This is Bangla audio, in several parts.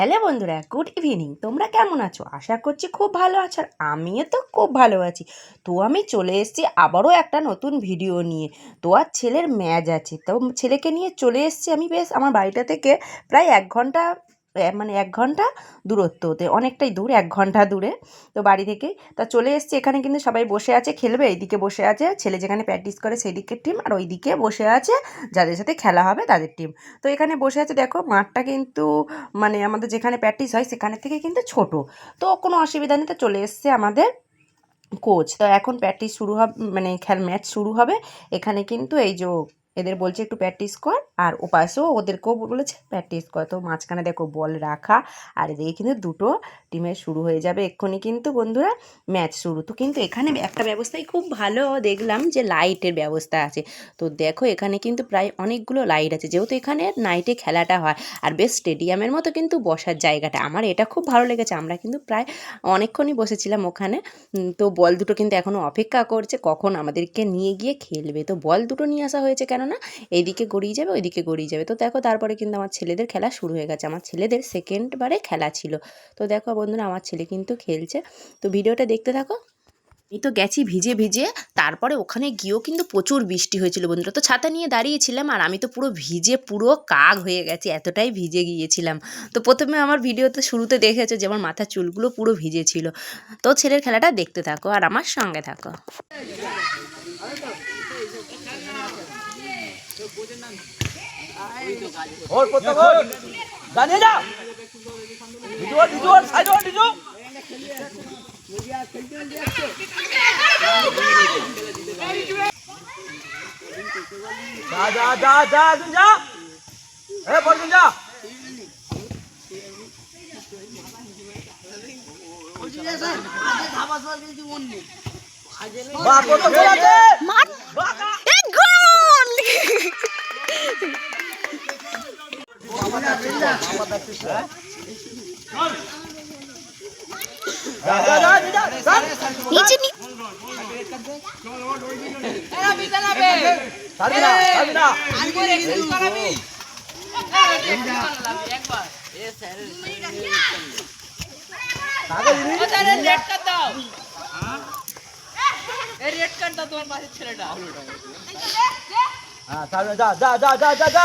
হ্যালো বন্ধুরা, গুড ইভিনিং। তোমরা কেমন আছো? আশা করছি খুব ভালো আছো আর আমিও তো খুব ভালো আছি। তো আমি চলে এসেছি আবারও একটা নতুন ভিডিও নিয়ে। তো আর ছেলের ম্যাচ আছে, তো ছেলেকে নিয়ে চলে এসেছি আমি বেশ, আমার বাড়িটা থেকে প্রায় এক ঘণ্টা মানে এক ঘণ্টা দূরত্ব ওতে অনেকটাই দূর, এক ঘণ্টা দূরে। তো বাড়ি থেকে, তা চলে এসেছি। এখানে কিন্তু সবাই বসে আছে, খেলবে, এইদিকে বসে আছে। ছেলে যেখানে প্র্যাকটিস করে সেই দিকের টিম আর ওইদিকে বসে আছে যাদের সাথে খেলা হবে তাদের টিম তো এখানে বসে আছে, দেখো, মাঠটা কিন্তু মানে আমাদের যেখানে প্র্যাকটিস হয় সেখানে থেকে কিন্তু ছোট। তো কোনো অসুবিধা নেই, তো চলে এসছে আমাদের কোচ তো এখন প্র্যাকটিস শুরু হবে মানে খেল ম্যাচ শুরু হবে। এখানে কিন্তু এই যে এদের বলছে একটু প্র্যাকটিস কর, আর ওপাশেও ওদেরকেও বলেছে প্র্যাকটিস কর। তো মাঝখানে দেখো বল রাখা, আর এদিকে কিন্তু দুটো টিমের শুরু হয়ে যাবে এক্ষুনি কিন্তু বন্ধুরা ম্যাচ শুরু। তো কিন্তু এখানে একটা ব্যবস্থাই খুব ভালো দেখলাম যে লাইটের ব্যবস্থা আছে। তো দেখো এখানে কিন্তু প্রায় অনেকগুলো লাইট আছে। যেহেতু এখানে নাইটে খেলাটা হয়, আর বেশ স্টেডিয়ামের মতো কিন্তু বসার জায়গাটা। আমার এটা খুব ভালো লেগেছে। আমরা কিন্তু প্রায় অনেকক্ষণই বসেছিলাম ওখানে। তো বল দুটো কিন্তু এখনও অপেক্ষা করছে, কখন আমাদেরকে নিয়ে গিয়ে খেলবে। তো বল দুটো নিয়ে আসা হয়েছে কেননা এইদিকে গড়িয়ে যাবে, ওইদিকে গড়িয়ে যাবে। তো দেখো তারপরে কিন্তু আমার ছেলেদের খেলা শুরু হয়ে গেছে। আমার ছেলেদের সেকেন্ড বারে খেলা ছিল। তো দেখো বন্ধুরা, আমার ছেলে কিন্তু খেলছে। তো ভিডিওটা দেখতে থাকো। আমি তো গেছি ভিজে ভিজে, তারপরে ওখানে গিয়েও কিন্তু প্রচুর বৃষ্টি হয়েছিল বন্ধুরা। তো ছাতা নিয়ে দাঁড়িয়েছিলাম আর আমি তো পুরো ভিজে, পুরো কাক হয়ে গেছি, এতটাই ভিজে গিয়েছিলাম। তো প্রথমে আমার ভিডিওতে শুরুতে দেখেছ যে আমার মাথার চুলগুলো পুরো ভিজে ছিল। তো ছেলের খেলাটা দেখতে থাকো আর আমার সঙ্গে থাকো। ওর ওর জানিয়ে যা ভিজুয়াল ভিজুয়াল সাইড ভিজু যা যা যা যা যা এ তুই যা বাহ প্রথম গোল আছে বাহ যা যা যা যা যা নিচে ছাড়বি না ছাড়বি না কাকে হ্যাঁ ছাড়বি যা যা যা যা যা।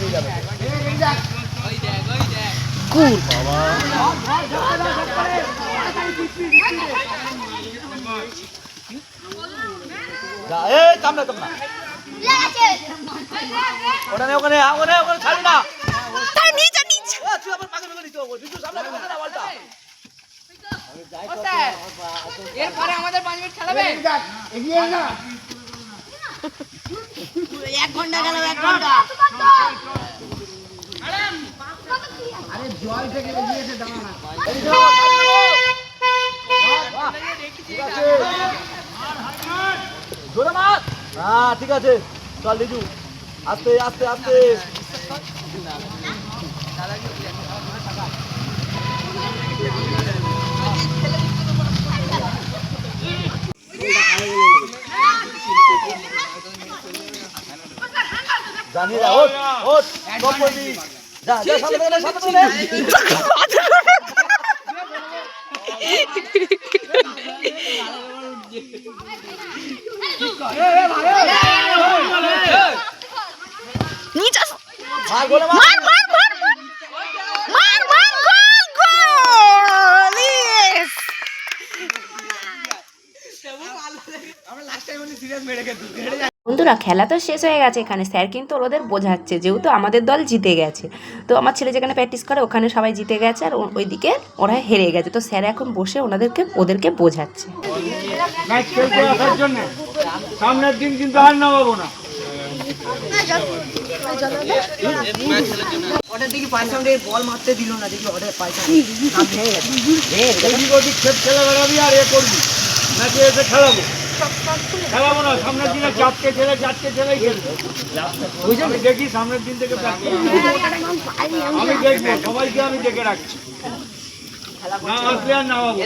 নিয়ে যাবে কুল। যা এ কামনা কামনা ওখানে ওখানে ওখানে ওখানে ছাড়বি না। তার নিচে নিচে। তুই আমার পাকে নিতে হবে। বিজু সামনে এরপরে আমাদের পাঁচ মিনিট খেলাবে। এক ঘণ্টা গেল এক ঘণ্টা। ঠিক আছে জোরে মার। হ্যাঁ ঠিক আছে। চল লিজু আস্তে আস্তে আস্তে। জানি না ওট ওট সব যা যা সামনে থেকে সামনে নিচে মার মার মার মার গোল গোল ইয়েস বন্ধুরা খেলা তো শেষ হয়ে গেছে এখানে। স্যার কিন্তু ওদের বোঝাচ্ছে যেহেতু আমাদের দল জিতে গেছে। তো আমার ছেলে যেখানে প্র্যাকটিস করে ওখানে সবাই জিতে গেছে আর ওইদিকে ওরা হেরে গেছে। তো স্যার এখন বসে ওনাদেরকে ওদেরকে বোঝাচ্ছে। সামনের দিন কিন্তু আর নামাবো না। দেখি পাঁচশো বল মারতে দিল না দেখি ওদিক খেপ বেড়াবি আর এ করবি। নাকি এসে খেলাবো? খেলাবো না সামনের দিনে চারটে ছেলে চারটে ছেলেই খেলবে। আমি দেখি সামনের দিন থেকে আমি দেখব সবাইকে আমি দেখে রাখছি। না আসলে আর না বাবু